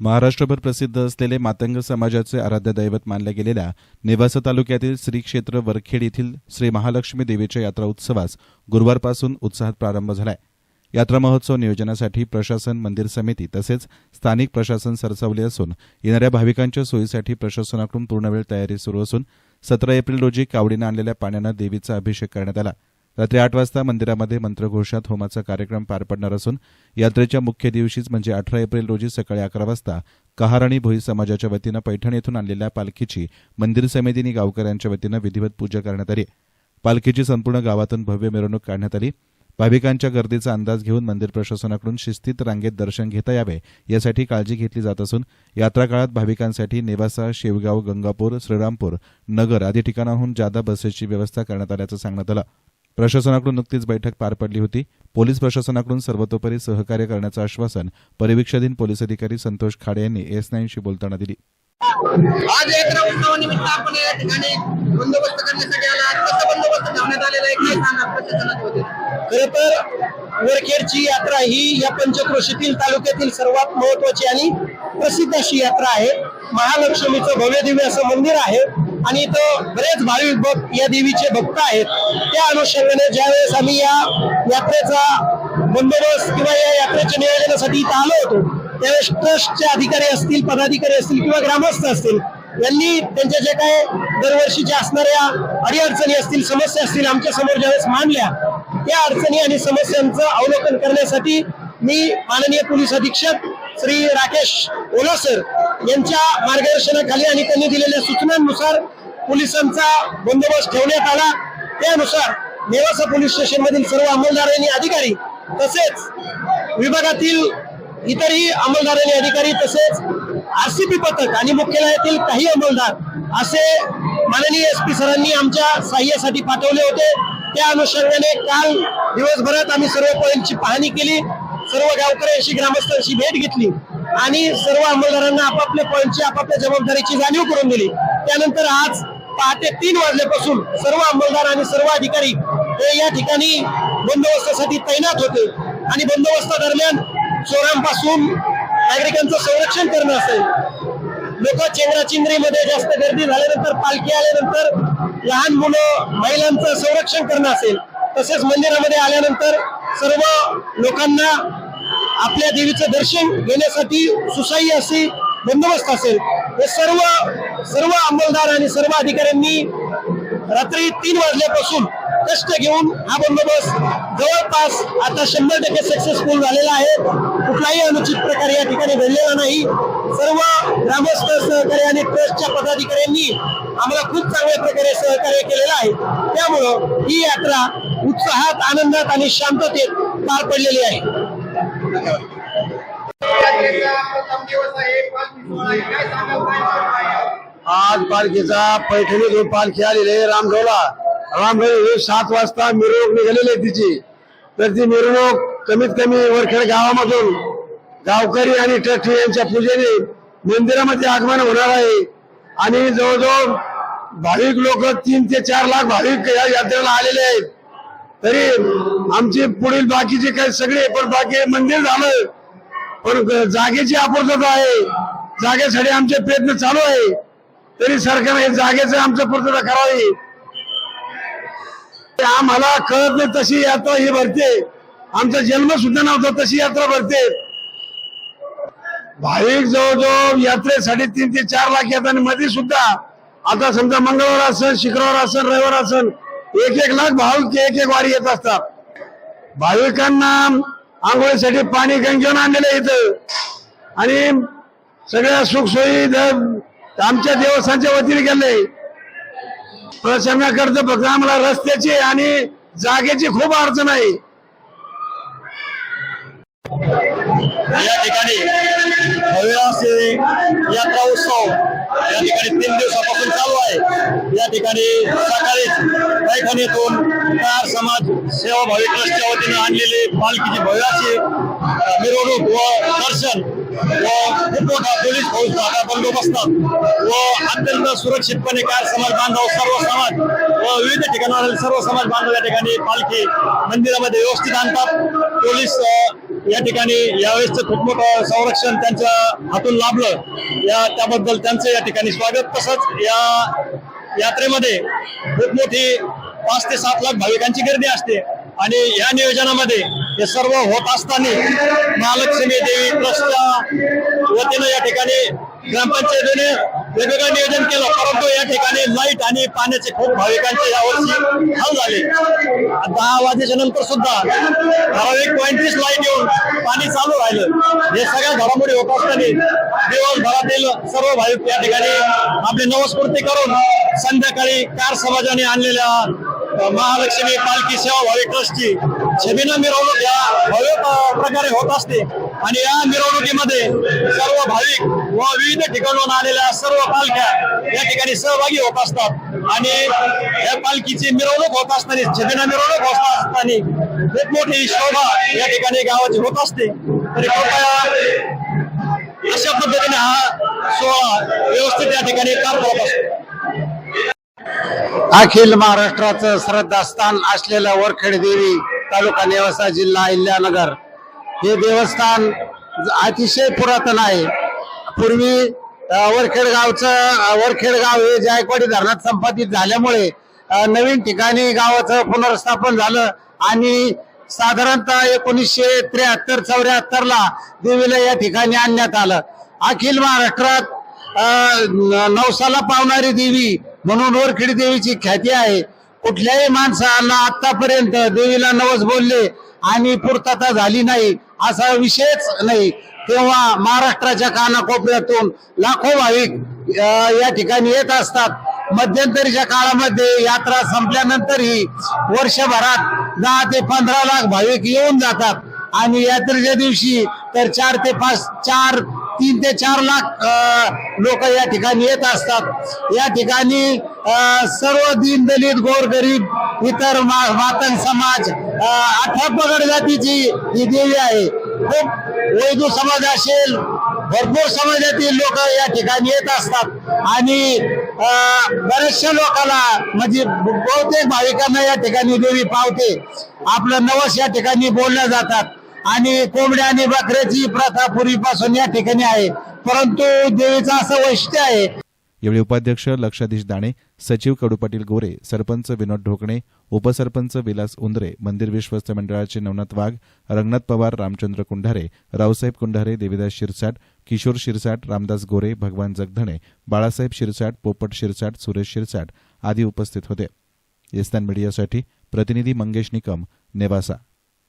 महाराष्ट्रभर प्रसिद्ध असलेले मातंग समाजाचे आराध्य दैवत मानल्या गेलेल्या नेवासा तालुक्यातील श्री क्षेत्र वरखेड येथील श्री महालक्ष्मी देवीच्या यात्रा उत्सवास गुरुवारपासून उत्साहात प्रारंभ झालाय. यात्रा महोत्सव नियोजनासाठी प्रशासन मंदिर समिती तसेच स्थानिक प्रशासन सरसावले असून येणाऱ्या भाविकांच्या सोयीसाठी प्रशासनाकडून पूर्णवेळ तयारी सुरू असून सतरा एप्रिल रोजी कावडीनं आणलेल्या पाण्यानं देवीचा अभिषेक करण्यात आला. रात्री आठ वाजता मंदिरामध्ये मंत्रघोषात होमाचा कार्यक्रम पार पडणार असून यात्रेच्या मुख्य दिवशीच म्हणजे अठरा एप्रिल रोजी सकाळी अकरा वाजता कहार आणि भोई समाजाच्या वतीनं पैठण येथून आणलेल्या पालखीची मंदिर समितीने गावकऱ्यांच्या वतीनं विधिवत पूजा करण्यात आली. पालखीची संपूर्ण गावातून भव्य मिरवणूक काढण्यात आली. भाविकांच्या गर्दीचा अंदाज घेऊन मंदिर प्रशासनाकडून शिस्तीत रांगेत दर्शन घेता यावे यासाठी काळजी घेतली जात असून यात्रा काळात भाविकांसाठी नेवासा शेवगाव गंगापूर श्रीरामपूर नगर आदी ठिकाणाहून जादा बसेसची व्यवस्था करण्यात आल्याचं सांगण्यात आलं. प्रशासनाकडून नुकतीच बैठक पार पडली होती. पोलीस प्रशासनाकडून सर्वतोपरी सहकार्य करण्याचं आश्वासन परिवीक्षाधीन पोलीस अधिकारी संतोष खाडे यांनी एस नाईनशी बोलताना दिली. आज यात्रा उत्सवानिमित्त आपण या ठिकाणी बंदोबस्त करण्यासाठी आला. कसा बंदोबस्त ठेवण्यात आलेला आहे काय सांगा प्रशासनाच्या वतीने? खर तर वरखेडची यात्रा ही या पंचक्रोशीतील तालुक्यातील सर्वात महत्वाची आणि प्रसिद्ध अशी यात्रा आहे. महालक्ष्मीचं भव्य दिव्य असं मंदिर आहे. आणि इथं बरेच भाविक भक्त या देवीचे भक्त आहेत. त्या अनुषंगाने ज्यावेळेस आम्ही या यात्रेचा बंदोबस्त किंवा या यात्रेच्या नियोजनासाठी इथं आलो होतो त्यावेळेस ट्रस्टचे अधिकारी असतील पदाधिकारी असतील किंवा ग्रामस्थ असतील यांनी त्यांच्या जे काय दरवर्षीच्या असणाऱ्या अडीअडचणी असतील समस्या असतील आमच्यासमोर ज्यावेळेस मांडल्या त्या अडचणी आणि समस्यांचं अवलोकन करण्यासाठी मी माननीय पोलीस अधीक्षक श्री राकेश ओलासर यांच्या मार्गदर्शनाखाली आणि त्यांनी दिलेल्या सूचनांनुसार पोलिसांचा बंदोबस्त ठेवण्यात आला. त्यानुसार नेवासा पोलीस स्टेशन मधील सर्व अंमलदार आणि अधिकारी तसेच विभागातील इतरही अंमलदार आणि अधिकारी तसेच आरसीपी पथक आणि मुख्यालयातील काही अंमलदार असे माननीय एस पी सरांनी आमच्या सहाय्यासाठी पाठवले होते. त्या अनुषंगाने काल दिवसभरात आम्ही सर्व पॉईंटची पाहणी केली. सर्व गावकऱ्यांशी ग्रामस्थांशी भेट घेतली आणि सर्व अंमलदारांना आपापल्या पॉईंटची आपापल्या जबाबदारीची जाणीव करून दिली. त्यानंतर आज पहाटे तीन वाजल्यापासून सर्व अंमलदार आणि सर्व अधिकारी हे या ठिकाणी बंदोबस्तासाठी तैनात होते. आणि बंदोबस्तादरम्यान चोरांपासून नागरिकांचं संरक्षण करणं असेल. लोक चेंगराचिंद्रीमध्ये जास्त गर्दी झाल्यानंतर पालखी आल्यानंतर लहान मुलं महिलांचं संरक्षण करणं असेल. तसेच मंदिरामध्ये आल्यानंतर सर्व लोकांना आपल्या देवीचं दर्शन घेण्यासाठी सुसह्य अशी बंदोबस्त असेल. हे सर्व सर्व अंमलदार आणि सर्व अधिकाऱ्यांनी रात्री तीन वाजल्यापासून कष्ट घेऊन हा बंदोबस्त जवळपास आता शंभर टक्के सक्सेसफुल झालेला आहे. कुठलाही अनुचित प्रकार या ठिकाणी घडलेला नाही. सर्व ग्रामस्थ सहकारी आणि ट्रस्टच्या पदाधिकाऱ्यांनी आम्हाला खूप चांगल्या प्रकारे सहकार्य केलेलं आहे. त्यामुळं ही यात्रा उत्साहात आनंदात आणि शांततेत पार पडलेली आहे. आज पालखीचा पैठणीतून पालखी आलेली आहे रामढोला रामढोला सात वाजता मिरवणूक निघालेली आहे तिची. तर ती मिरवणूक कमीत कमी वरखेड गावामधून गावकरी आणि ट्रस्टी यांच्या पूजेने मंदिरामध्ये आगमन होणार आहे. आणि जवळजवळ भाविक लोक तीन ते चार लाख भाविक या यात्रेला आलेले आहेत. तरी आमची पुढील बाकीचे काही सगळे पण बाकी मंदिर झालं पण जागेची अपूर्तता आहे. जागेसाठी आमचे प्रयत्न चालू आहे. तरी सरकारने जागेचं आमचं पूर्तता करावी. ते आम्हाला कळत नाही तशी यात्रा ही भरते. आमचा जन्म सुद्धा नव्हता तशी यात्रा भरते. भाविक जवळजवळ यात्रेसाठी तीन ते चार लाख येतात आणि मध्ये सुद्धा आता समजा मंगळवार असन शुक्रवार असन रविवार असन एक एक लाख भाविक एक एक वारी येत असतात. भाविकांना आंघोळीसाठी पाणी घेऊन आणलेलं इथं. आणि सगळ्या सुखसोयी आमच्या देवस्थानच्या वतीने केले प्रशासनाकडचं फक्त आम्हाला रस्त्याची आणि जागेची खूप अडचण आहे. या ठिकाणी भव्य यात्रा उत्सव या ठिकाणी तीन दिवसापासून चालू आहे या ठिकाणी सकाळीच पैठणीतून कार समाज सेवाभावी ट्रस्टच्या वतीने आणलेली पालखीची भव्याची मिरवणूक व दर्शन व खूप मोठा पोलीस फौज भागा बंदोबस्तात व अत्यंत सुरक्षितपणे कार समाज बांधव सर्व समाज व विविध ठिकाणावरील सर्व समाज बांधव या ठिकाणी पालखी मंदिरामध्ये व्यवस्थित आणतात. पोलीस या ठिकाणी यावेळेसचं खूप मोठं संरक्षण त्यांच्या हातून लाभलं. या त्याबद्दल त्यांचं या ठिकाणी स्वागत. तसंच या यात्रेमध्ये खूप मोठी पाच ते सात लाख भाविकांची गर्दी असते. आणि या नियोजनामध्ये हे सर्व होत असताना महालक्ष्मी देवी ट्रस्टच्या वतीनं या ठिकाणी ग्रामपंचायतीने वेगवेगळं नियोजन केलं. परंतु या ठिकाणी लाइट आणि पाण्याचे खूप भाविकांचे यावर्षी हाल झाले. दहा वाजेच्या नंतर सुद्धा ठराविक पंचवीस लाइट येऊन हे सगळ्या घडामोडी होत असताना दिवसभरातील सर्व भाविक या ठिकाणी आपली नवस्फूर्ती करून संध्याकाळी कार समाजाने आणलेल्या महालक्ष्मी पालखी सेवा भावी ट्रस्टची छबीनं मिरवणूक या भव्य प्रकारे होत असते. आणि या मिरवणुकीमध्ये सर्व भाविक व विविध ठिकाणून आलेल्या सर्व पालख्या या ठिकाणी सहभागी होत असतात. आणि या पालखीची मिरवणूक होत असताना छबिना मिरवणूक होत असताना खूप मोठी शोभा या ठिकाणी गावाची होत असते. अशा पद्धतीने हा सोहळा व्यवस्थित या ठिकाणी पार पडत असतो. अखिल महाराष्ट्राचं श्रद्धास्थान असलेलं वरखेड देवी तालुका नेवासा जिल्हा अहिल्यानगर. हे देवस्थान अतिशय पुरातन आहे. पूर्वी वरखेड गावचं वरखेड गाव हे जायकवाडी धरणात संपादित झाल्यामुळे नवीन ठिकाणी गावाचं पुनर्स्थापन झालं आणि साधारणतः एकोणीसशे त्र्याहत्तर चौऱ्याहत्तर ला देवीला या ठिकाणी आणण्यात आलं. अखिल महाराष्ट्रात नवसाला पावणारी देवी म्हणून वरखेडी देवीची ख्याती आहे. कुठल्याही माणसाला आतापर्यंत देवीला नवस बोलले आणि पूर्तता झाली नाही असा विषयच नाही. तेव्हा महाराष्ट्राच्या कानाकोपऱ्यातून लाखो भाविक या ठिकाणी येत असतात. मध्यंतरीच्या काळामध्ये यात्रा संपल्यानंतरही वर्षभरात दहा ते पंधरा लाख भाविक येऊन जातात. आणि यात्रेच्या दिवशी तर चार ते पाच चार तीन ते चार लाख लोक या ठिकाणी येत असतात. या ठिकाणी अ, सर्व दीनदलित गोरगरीब इतर मा- मातंग समाज अ, अठरा पगड जातीची ही देवी आहे. खूप वैदू समाज असेल भरपूर समाजातील लोक या ठिकाणी येत असतात. आणि बऱ्याचशा लोकांना म्हणजे बहुतेक भाविकांना या ठिकाणी देवी पावते. आपलं नवस या ठिकाणी बोलल्या जातात. आणि कोंबड्या आणि बकऱ्याची प्रथा पूर्वीपासून या ठिकाणी आहे. परंतु देवीचं असं वैशिष्ट्य आहे यावेळी उपाध्यक्ष लक्षाधीश दाणे सचिव कडू पाटील गोरे सरपंच विनोद ढोकणे उपसरपंच विलास उंदरे मंदिर विश्वस्त मंडळाचे नवनाथ वाघ रंगनाथ पवार रामचंद्र कुंढारे रावसाहेब कुंढारे देविदास शिरसाट किशोर शिरसाट रामदास गोरे भगवान जगधणे बाळासाहेब शिरसाट पोपट शिरसाट सुरेश शिरसाट आदी उपस्थित होते. येस्तान मीडियासाठी प्रतिनिधी मंगेश निकम नेवासा.